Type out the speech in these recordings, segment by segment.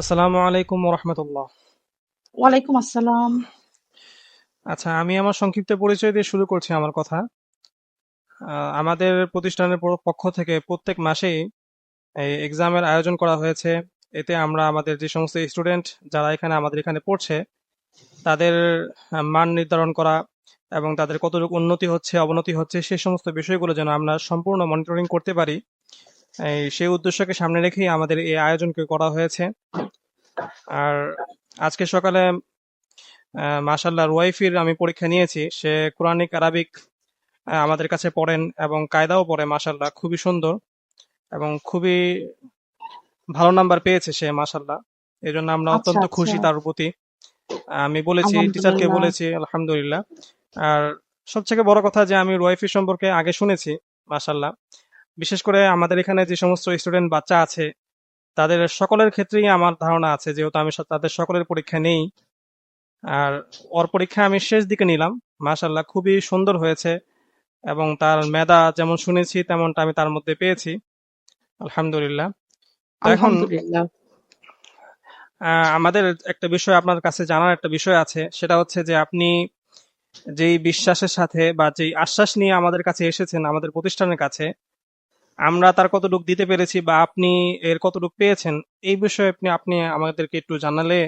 আসসালামু আলাইকুম রহমতুল্লাহ ওয়ালাইকুম আসসালাম। আচ্ছা আমি আমার সংক্ষিপ্ত পরিচয় দিয়ে শুরু করছি আমার কথা। আমাদের প্রতিষ্ঠানের পক্ষ থেকে প্রত্যেক মাসেই এই এক্সামের আয়োজন করা হয়েছে। এতে আমরা আমাদের যে সমস্ত স্টুডেন্ট যারা এখানে আমাদের এখানে পড়ছে তাদের মান নির্ধারণ করা এবং তাদের কতটুকু উন্নতি হচ্ছে অবনতি হচ্ছে সেই সমস্ত বিষয়গুলো যেন আমরা সম্পূর্ণ মনিটরিং করতে পারি। সেই উদ্দেশ্যকে সামনে রেখেই আমাদের এই আয়োজনকে করা হয়েছে। আর আজকে সকালে আহ, মাশাল্লাহ রুয়াইফির আমি পরীক্ষা নিয়েছি। সে কোরআনিক আরবিক আমাদের কাছে পড়েন এবং কায়দাও পড়ে মাশাল্লাহ খুবই সুন্দর এবং খুবই ভালো নাম্বার পেয়েছে সে মাশাল্লাহ এই জন্য আমরা আচ্ছা অত্যন্ত আচ্ছা। খুশি তার প্রতি। আমি বলেছি টিচারকে বলেছি আলহামদুলিল্লাহ। আর সবথেকে বড় কথা যে আমি রুয়াইফি সম্পর্কে আগে শুনেছি মাশাল্লাহ বিশেষ করে আমাদের এখানে যে সমস্ত স্টুডেন্ট বাচ্চা আছে তাদের সকলের ক্ষেত্রেই আমার ধারণা আছে যেহেতু আমি তাদের সকলের পরীক্ষা নেই। আর ওর পরীক্ষা আমি শেষ দিকে নিলাম। মাশাল্লাহ খুবই সুন্দর হয়েছে এবং তার মেধা যেমন শুনেছি তেমনটা আমি তার মধ্যে পেয়েছি। আলহামদুলিল্লাহ। এখন আহ, আমাদের একটা বিষয় আপনার কাছে জানার একটা বিষয় আছে সেটা হচ্ছে যে আপনি যেই বিশ্বাসের সাথে বা যেই আশ্বাস নিয়ে আমাদের কাছে এসেছেন আমাদের প্রতিষ্ঠানের কাছে আমরা তার কতটুকু দিতে পেরেছি বা আপনি এর কতটুকু পেয়েছেন, এই বিষয়ে আপনি আপনি আমাদেরকে একটু জানালে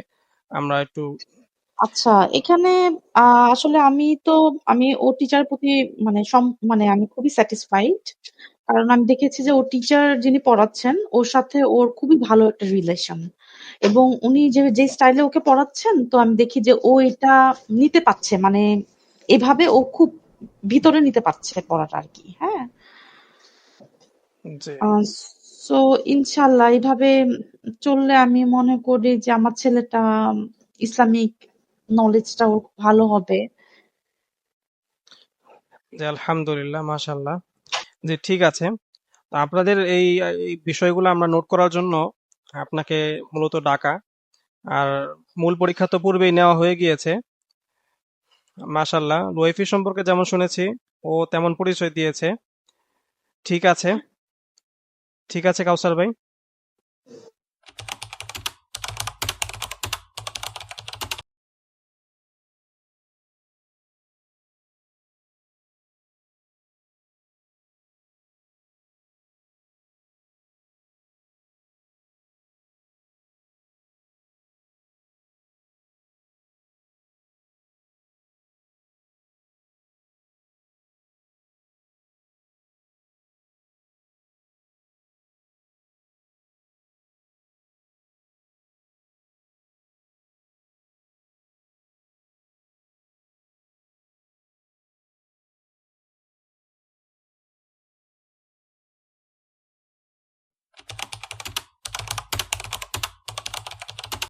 আমরা একটু আচ্ছা এখানে আসলে আমি তো, আমি ও টিচার প্রতি মানে মানে আমি খুবই স্যাটিসফাইড কারণ আমি দেখেছি যে ও টিচার যিনি পড়াচ্ছেন, ওর সাথে ওর খুবই ভালো একটা রিলেশন এবং উনি যে যে স্টাইলে ওকে পড়াচ্ছেন, তো আমি দেখি যে ও এটা নিতে পারছে মানে এভাবে ও খুব ভিতরে নিতে পারছে পড়াটা আর কি হ্যাঁ? যে সো ইনশাল্লাহ এইভাবে চললে আমি মনে করি যে আমার ছেলেটা ইসলামিক নলেজটা ওর ভালো হবে। যে আলহামদুলিল্লাহ মাশাল্লাহ। জি, ঠিক আছে। তো আপনাদের এই এই বিষয়গুলো আমরা নোট করার জন্য আপনাকে মূলত ডাকা। আর মূল পরীক্ষা তো পূর্বেই নেওয়া হয়ে গিয়েছে। মাশাল্লাহ রুয়াইফি সম্পর্কে যেমন শুনেছি ও তেমন পরিচয় দিয়েছে। ঠিক আছে। ঠিক আছে কাউসার ভাই।